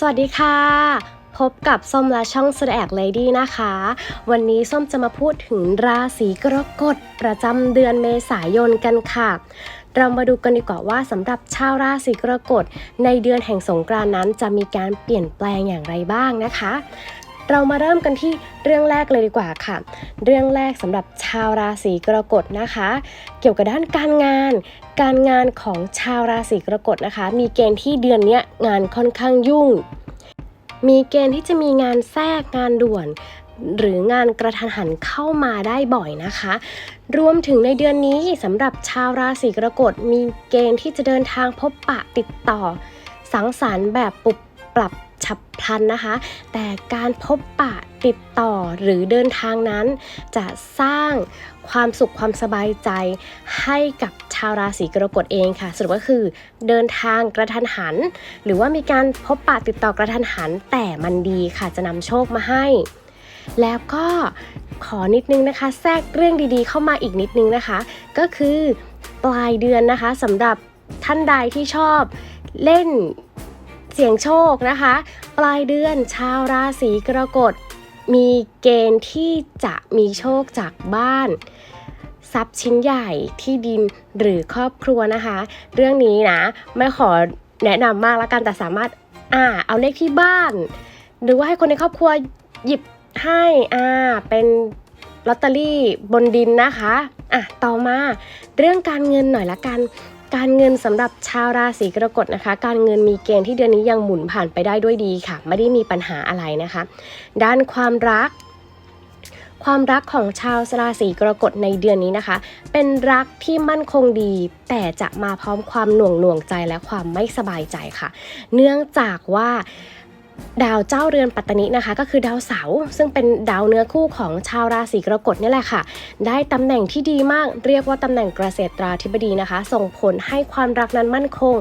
สวัสดีค่ะ พบกับส้มและช่องสแอกเลดี้นะคะ วันนี้ส้มจะมาพูดถึงราศีกรกฎประจำเดือนเมษายนกันค่ะ เรามาดูกันดีกว่าว่าสำหรับชาวราศีกรกฎในเดือนแห่งสงกรานนั้นจะมีการเปลี่ยนแปลงอย่างไรบ้างนะคะ เรามาเริ่มกันที่เรื่องแรกเลยดีกว่าค่ะ เรื่องแรกสำหรับชาวราศีกรกฎนะคะ เกี่ยวกับด้านการงาน การงานของชาวราศีกรกฎนะคะ มีเกณฑ์ที่เดือนนี้งานค่อนข้างยุ่ง มีเกณฑ์ที่จะมีงานแทรกงานด่วน หรืองานกระทันหันเข้ามาได้บ่อยนะคะ รวมถึงในเดือนนี้สำหรับชาวราศีกรกฎมีเกณฑ์ที่จะเดินทางพบปะติดต่อ สังสรรค์แบบปุบปรับ ฉับพลันนะคะ แต่การพบปะติดต่อหรือเดินทางนั้น จะสร้างความสุขความสบายใจให้กับชาวราศีกรกฎเองค่ะสรุปก็คือเดินทางกระทันหัน หรือว่ามีการพบปะติดต่อกระทันหัน แต่มันดีค่ะจะนำโชคมาให้ แล้วก็ขอนิดนึงนะคะ แทรกเรื่องดีๆ เข้ามาอีกนิดนึงนะคะ ก็คือปลายเดือนนะคะสำหรับท่านใดที่ชอบเล่น เสี่ยงโชคนะคะ ปลายเดือนชาวราศีกรกฎ มีเกณฑ์ที่จะมีโชคจากบ้าน ทรัพย์ชิ้นใหญ่ที่ดินหรือครอบครัวนะคะ เรื่องนี้นะ ไม่ขอแนะนำมากแล้วกันแต่สามารถอ่าเอาเลขที่บ้าน หรือว่าให้คนในครอบครัวหยิบให้อ่าเป็นลอตเตอรี่บนดินนะคะ อะ ต่อมาเรื่องการเงินหน่อยละกัน การเงินสำหรับชาวราศีกรกฎนะคะ การเงินมีเกณฑ์ที่เดือนนี้ยังหมุนผ่านไปได้ด้วยดีค่ะ ไม่ได้มีปัญหาอะไรนะคะ ด้านความรัก ความรักของชาวราศีกรกฎในเดือนนี้นะคะ เป็นรักที่มั่นคงดี แต่จะมาพร้อมความหน่วงหน่วงใจและความไม่สบายใจค่ะ เนื่องจากว่า ดาวเจ้าเรือนปัตตนินะคะ ก็คือดาวเสาร์ซึ่งเป็นดาวเนื้อคู่ของชาวราศีกรกฎนี่แหละค่ะ ได้ตำแหน่งที่ดีมาก เรียกว่าตำแหน่งเกษตราธิบดีนะคะ ส่งผลให้ความรักนั้นมั่นคง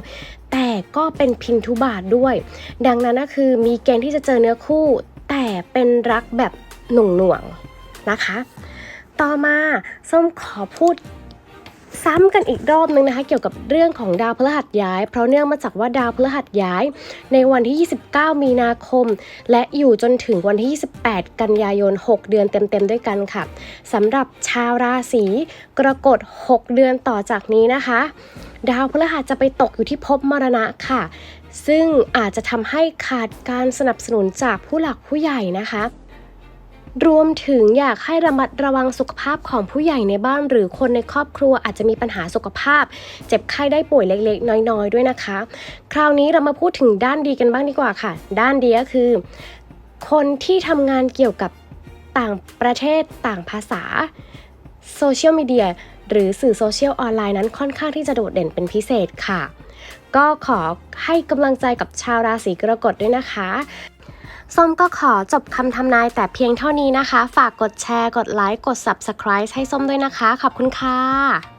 แต่ก็เป็นพินทุบาทด้วย ดังนั้นนะคือมีเกณฑ์ที่จะเจอเนื้อคู่ แต่เป็นรักแบบหน่วงหน่วงๆนะคะ ต่อมาส้มขอพูด ซ้ำกันอีกรอบนึงนะคะ เกี่ยวกับเรื่องของดาวพฤหัสย้าย เพราะเนื่องมาจากว่าดาวพฤหัสย้าย ในวันที่ 29 มีนาคม และอยู่จนถึงวันที่ 28 กันยายน 6 เดือนเต็มๆด้วยกันค่ะสำหรับชาวราศีกรกฎ 6 เดือนต่อจากนี้นะคะ ดาวพฤหัสจะไปตกอยู่ที่ภพมรณะค่ะ ซึ่งอาจจะทำให้ขาดการสนับสนุนจากผู้หลักผู้ใหญ่นะคะ รวมถึงอยากให้ระมัดระวังสุขภาพของผู้ใหญ่ในบ้าน หรือคนในครอบครัวอาจจะมีปัญหาสุขภาพ เจ็บไข้ได้ป่วยเล็กๆ น้อยๆ ด้วยนะคะ คราวนี้เรามาพูดถึงด้านดีกันบ้างดีกว่าค่ะ ด้านดีก็คือ คนที่ทำงานเกี่ยวกับต่างประเทศต่างภาษาโซเชียลมีเดียหรือสื่อโซเชียลออนไลน์นั้นค่อนข้างที่จะโดดเด่นเป็นพิเศษค่ะ ก็ขอให้กำลังใจกับชาวราศีกรกฎด้วยนะคะ ส้มก็ขอจบคำทำนายแต่เพียงเท่านี้นะคะ ฝากกดแชร์ กดไลค์ กด Subscribe ให้ส้มด้วยนะคะ ขอบคุณค่ะ